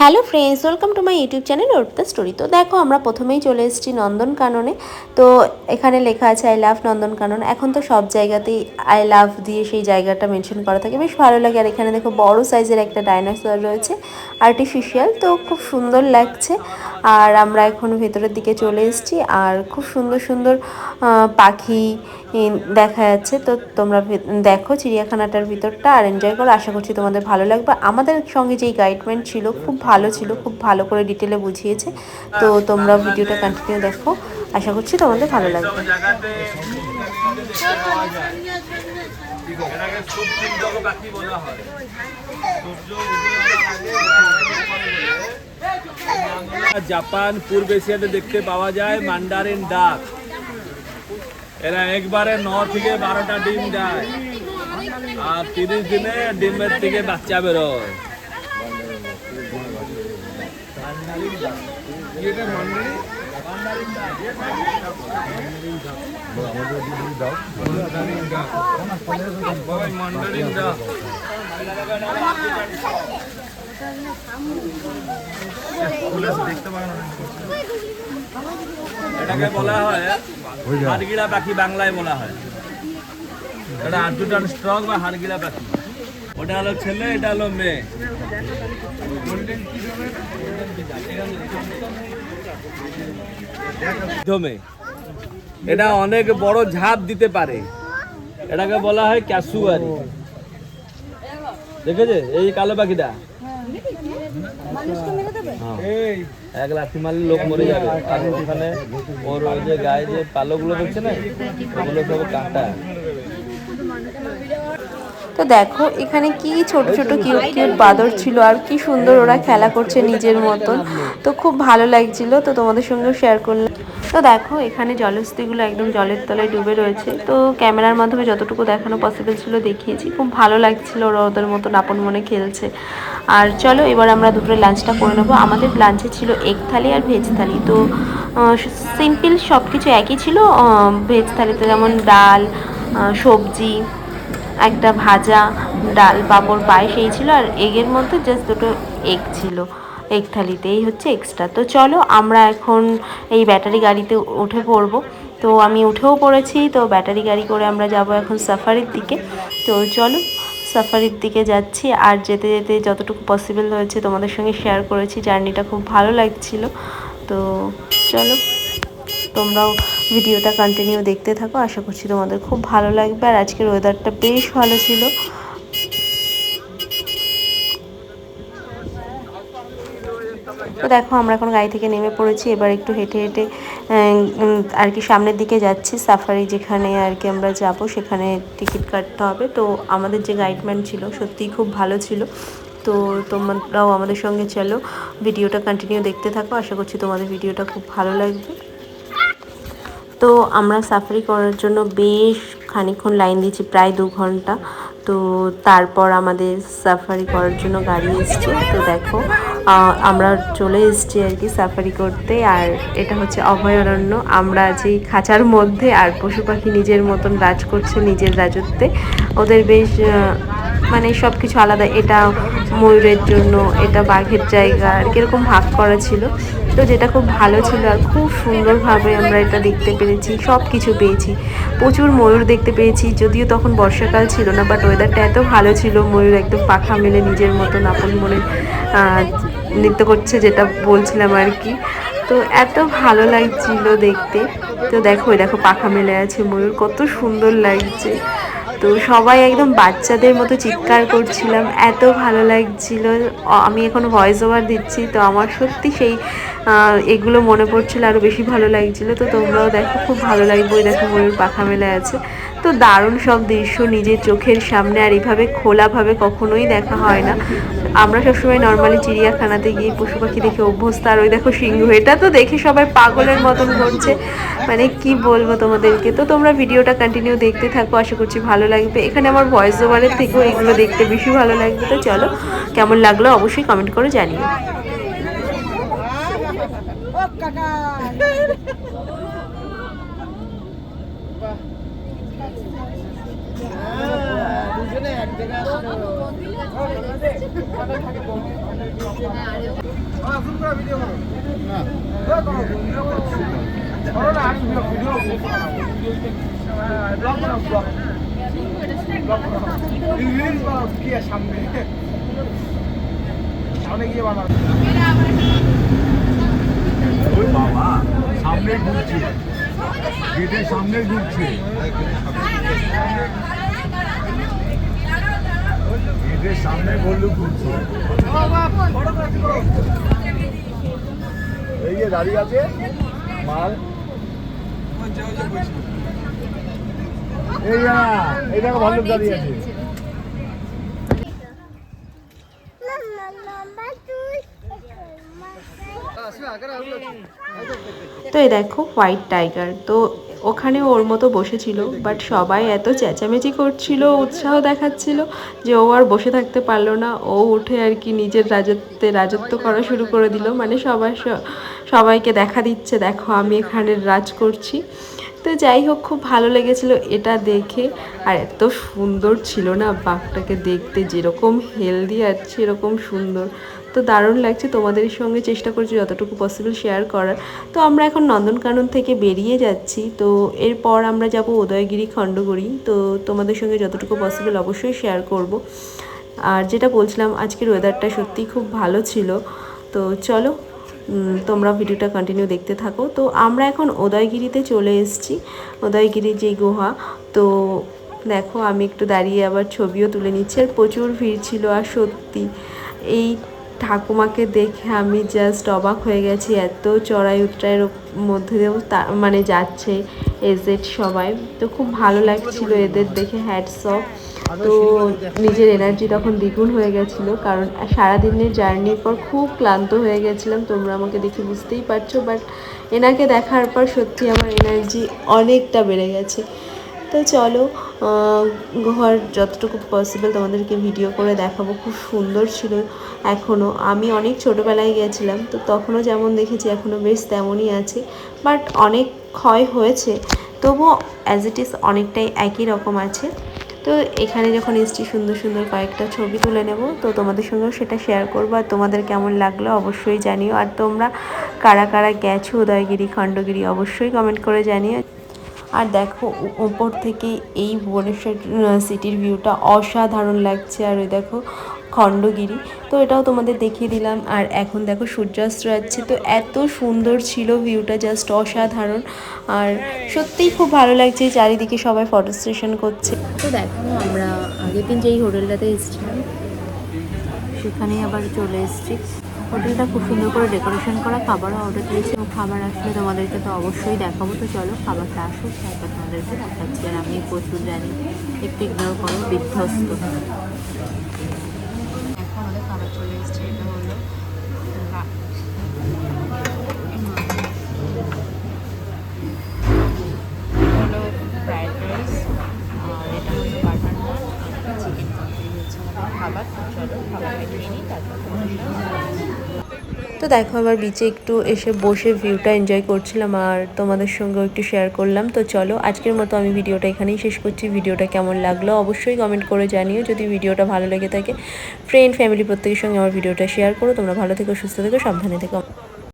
Hello friends, welcome to my YouTube channel our story. তো দেখো, আমরা প্রথমেই চলে এসেছি নন্দনকাননে। তো এখানে লেখা আছে, আই লাভ নন্দনকানন। এখন তো সব জায়গাতেই আই লাভ দিয়ে সেই জায়গাটা মেনশন করা থাকে। বেশ ভালো লাগে। আর এখানে দেখো, বড় সাইজের একটা ডাইনোসর রয়েছে আর্টিফিশিয়াল তো খুব সুন্দর লাগছে। আর আমরা এখন ভেতরের দিকে চলে এসেছি। আর খুব সুন্দর সুন্দর পাখি দেখা যাচ্ছে। তো তোমরা দেখো চিড়িয়াখানাটার ভিতরটা। আর এনজয় করো। আশা করছি তোমাদের ভালো লাগবে। আমাদের সঙ্গে যেই গাইডম্যান ছিল, খুব ভালো ছিল, খুব ভালো করে ডিটেলে বুঝিয়েছে। তো তোমরা ভিডিওটা কন্টিনিউ দেখো। আশা করছি তোমাদের ভালো লাগবে। জাপান, পূর্ব এশিয়াতে দেখতে পাওয়া যায় মান্ডারিন ডাক এরা একবারে ন থেকে বারোটা ডিম দেয়। আর তিরিশ দিনে ডিমের থেকে বাচ্চা বেরোয়। এটাকে বলা হয় হাড়গিলা পাখি বাংলায় বলা হয়। এটা আর্জুটান স্ট্রং বা হাড়গিলা পাখি। ওটা হলো ছেলে এটা হলো মেয়ে। এটা অনেক বড় ঝাঁপ দিতে পারে। এটাকে বলা হয় ক্যাসুয়ারি। দেখেছে? এই কালো পাখিটা? হ্যাঁ। এক মারলে লোক মরে যাবে। ওর ওই যে গায়ে যে পালোগুলো দেখছে না, ওগুলো সব কাঁটা। তো দেখো, এখানে কি ছোট ছোট কিউট কিউট বাদর ছিল আর কি সুন্দর ওরা খেলা করছে নিজের মতন। তো খুব ভালো লাগছিল, তো তোমাদের সঙ্গেও শেয়ার করলাম। তো দেখো, এখানে জলস্থিগুলো একদম জলের তলায় ডুবে রয়েছে। তো ক্যামেরার মাধ্যমে যতটুকু দেখানো পসিবল ছিল দেখিয়েছি। খুব ভালো লাগছিল ওরা ওদের মতন আপন মনে খেলছে। আর চলো, এবার আমরা দুপুরে লাঞ্চটা করে নেব। আমাদের লাঞ্চে ছিল এগ থালি আর ভেজ থালি। তো সিম্পল সব কিছু একই ছিল ভেজ থালিতে যেমন ডাল সবজি একটা ভাজা ডাল পাঁপড় পায়েস, এই ছিল, আর এগের মধ্যে জাস্ট দুটো এগ ছিল এগ থালিতে এই হচ্ছে এক্সট্রা তো চলো, আমরা এখন এই ব্যাটারি গাড়িতে উঠে পড়ব। তো আমি উঠেও পড়েছি, তো ব্যাটারি গাড়ি করে আমরা যাব এখন সাফারির দিকে। তো চলো সাফারির দিকে যাচ্ছি, আর যেতে যেতে যতটুকু পসিবল হয়েছে তোমাদের সঙ্গে শেয়ার করেছি। জার্নিটা খুব ভালো লাগছিল। তো চলো, তোমরাও ভিডিওটা কন্টিনিউ দেখতে থাকো, আশা করছি তোমাদের খুব ভালো লাগবে। আর আজকের ওয়েদারটা বেশ ভালো ছিল। তো দেখো, আমরা এখন গাড়ি থেকে নেমে পড়েছি। এবার একটু হেঁটে হেঁটে আর কি সামনের দিকে যাচ্ছি। সাফারি যেখানে আর কি আমরা যাব, সেখানে টিকিট কাটতে হবে। তো আমাদের যে গাইডম্যান ছিল, সত্যিই খুব ভালো ছিল। তো তোমরাও আমাদের সঙ্গে চলো, ভিডিওটা কন্টিনিউ দেখতে থাকো। আশা করছি তোমাদের ভিডিওটা খুব ভালো লাগবে। তো আমরা সাফারি করার জন্য বেশ খানিকক্ষণ লাইন দিয়েছি, প্রায় দু ঘণ্টা। তো তারপর আমাদের সাফারি করার জন্য গাড়ি এসছে। তো দেখো আমরা চলে এসেছি আর কি সাফারি করতে। আর এটা হচ্ছে অভয়ারণ্য। আমরা আছি খাঁচার মধ্যে, আর পশু পাখি নিজের মতন রাজ করছে নিজের রাজত্বে। ওদের বেশ মানে সব কিছু আলাদা। এটা ময়ূরের জন্য, এটা বাঘের জায়গা, আর কীরকম ভাগ করা ছিল। তো যেটা খুব ভালো ছিল আর খুব সুন্দরভাবে আমরা এটা দেখতে পেরেছি সব কিছু পেয়েছি। প্রচুর ময়ূর দেখতে পেয়েছি, যদিও তখন বর্ষাকাল ছিল না বাট ওয়েদারটা এত ভালো ছিল, ময়ূর একদম পাখা মেলে নিজের মতন আপন মনে নৃত্য করছে যেটা বলছিলাম আর কি। তো এত ভালো লাগছিল দেখতে। তো দেখো দেখো পাখা মেলে আছে, ময়ূর কত সুন্দর লাগছে। তো সবাই একদম বাচ্চাদের মতো চিৎকার করছিলাম, এত ভালো লাগছিল। আমি এখন ভয়েস ওভার দিচ্ছি, তো আমার সত্যি সেই এগুলো মনে পড়ছিল আরও বেশি ভালো লাগছিল। তো তোমরাও দেখো, খুব ভালো লাগবে ওই দেখো ময়ূর পাখা মেলে আছে। তো দারুণ সব দৃশ্য নিজের চোখের সামনে আর এইভাবে খোলাভাবে কখনোই দেখা হয় না। আমরা সবসময় নর্মালি চিড়িয়াখানাতে গিয়ে পশু পাখি দেখে অভ্যস্ত, আর ওই দেখো সিংহ, এটা তো দেখে সবাই পাগলের মতন করছে। মানে কি বলব তোমাদেরকে? তো তোমরা ভিডিওটা কন্টিনিউ দেখতে থাকো, আশা করছি ভালো লাগবে। এখানে আমার ভয়েস ওভারের থেকেও এগুলো দেখতে বেশি ভালো লাগবে। তো চলো, কেমন লাগল অবশ্যই কমেন্ট করে জানিও দুজনে এক জায়গায় আসলো সামনে সামনে গিয়ে বানাবো ওই বাবা সামনে ঘুরছে সামনে ঘুরছে গেটের সামনে বললু ঘুরছে এই যে দাঁড়িয়ে আছে মাল। এই দেখো ভালো দাঁড়িয়ে আছে। তো এই দেখো হোয়াইট টাইগার তো ওখানে ওর মতো বসেছিল বাট সবাই এত চেঁচামেচি করছিল, উৎসাহ দেখাচ্ছিল যে ও আর বসে থাকতে পারল না। ও উঠে আর কি নিজের রাজত্বে রাজত্ব করা শুরু করে দিল। মানে সবাই সবাইকে দেখা দিচ্ছে, দেখো আমি এখানে রাজ করছি। তো যাই হোক, খুব ভালো লেগেছিল এটা দেখে। আর এত সুন্দর ছিল না বাঘটাকে দেখতে, যেরকম হেলদি আর সেরকম সুন্দর। তো দারুণ লাগছে তোমাদের সঙ্গে চেষ্টা করছি যতটুকু পসিবল শেয়ার করার। তো আমরা এখন নন্দনকানন থেকে বেরিয়ে যাচ্ছি। তো এরপর আমরা যাব উদয়গিরি খণ্ডগিরি তো তোমাদের সঙ্গে যতটুকু পসিবল অবশ্যই শেয়ার করব। আর যেটা বলছিলাম, আজকের ওয়েদারটা সত্যিই খুব ভালো ছিল। তো চলো তোমরা ভিডিওটা কন্টিনিউ দেখতে থাকো। তো আমরা এখন উদয়গিরিতে চলে এসেছি। উদয়গিরির যে গুহা, তো দেখো আমি একটু দাঁড়িয়ে আবার ছবিও তুলে নিচ্ছি। আর প্রচুর ভিড় ছিল, আর সত্যি এই ঠাকুমাকে দেখে আমি জাস্ট অবাক হয়ে গেছি। এত চড়াই উত্তরায়ের মধ্যে দিয়েও মানে যাচ্ছে এজেড সবাই। তো খুব ভালো লাগছিল এদের দেখে হ্যাটস অফ তো নিজের এনার্জি তখন দ্বিগুণ হয়ে গেছিল কারণ সারাদিনের জার্নির পর খুব ক্লান্ত হয়ে গেছিলাম তোমরা আমাকে দেখে বুঝতেই পারছ বাট এনাকে দেখার পর সত্যি আমার এনার্জি অনেকটা বেড়ে গেছে। তো চলো ঘর যতটুকু পসিবল তোমাদেরকে ভিডিও করে দেখাবো খুব সুন্দর ছিল এখনও আমি অনেক ছোটোবেলায় গিয়েছিলাম তো তখনও যেমন দেখেছি এখনও বেশ তেমনই আছে বাট অনেক ক্ষয় হয়েছে। তবুও অ্যাজ ইট ইজ অনেকটাই একই রকম আছে। তো এখানে যখন এসছি সুন্দর সুন্দর কয়েকটা ছবি তুলে নেব, তো তোমাদের সঙ্গেও সেটা শেয়ার করব। আর তোমাদের কেমন লাগল অবশ্যই জানিও। আর তোমরা কারা কারা গেছো উদয়গিরি, খণ্ডগিরি অবশ্যই কমেন্ট করে জানিও। আর দেখো ওপর থেকে এই ভুবনেশ্বর সিটির ভিউটা অসাধারণ লাগছে। আর ওই দেখো খণ্ডগিরি। তো এটাও তোমাদের দেখিয়ে দিলাম। আর এখন দেখো সূর্যাস্ত যাচ্ছে। তো এত সুন্দর ছিল ভিউটা, জাস্ট অসাধারণ। আর সত্যিই খুব ভালো লাগছে চারিদিকে সবাই ফটো সেশন করছে। তো দেখো, আমরা আগের দিন যেই হোটেলটাতে এসেছিলাম, সেখানেই আবার চলে এসেছি। হোটেলটা খুব সুন্দর করে ডেকোরেশন করা, খাবারও অর্ডার দিয়েছি এবং খাবার আসলে তোমাদেরকে তো অবশ্যই দেখাবো। তো চলো, খাবারটা আসুক, তারপর তোমাদেরকে দেখাচ্ছি। আর আমি প্রচুর জানি, একটু ইগনোর করো, বিধ্বস্ত। তো দেখো আমার বিচে একটু এসে বসে ভিউটা এনজয় করছিলাম আর তোমাদের সঙ্গেও একটু শেয়ার করলাম। তো চলো, আজকের মতো আমি ভিডিওটা এখানেই শেষ করছি। ভিডিওটা কেমন লাগল অবশ্যই কমেন্ট করে জানিও। যদি ভিডিওটা ভালো লেগে থাকে ফ্রেন্ড ফ্যামিলি প্রত্যেকের সঙ্গে আমার ভিডিওটা শেয়ার করো। তোমরা ভালো থেকো, সুস্থ থেকো, সাবধানে থেকো।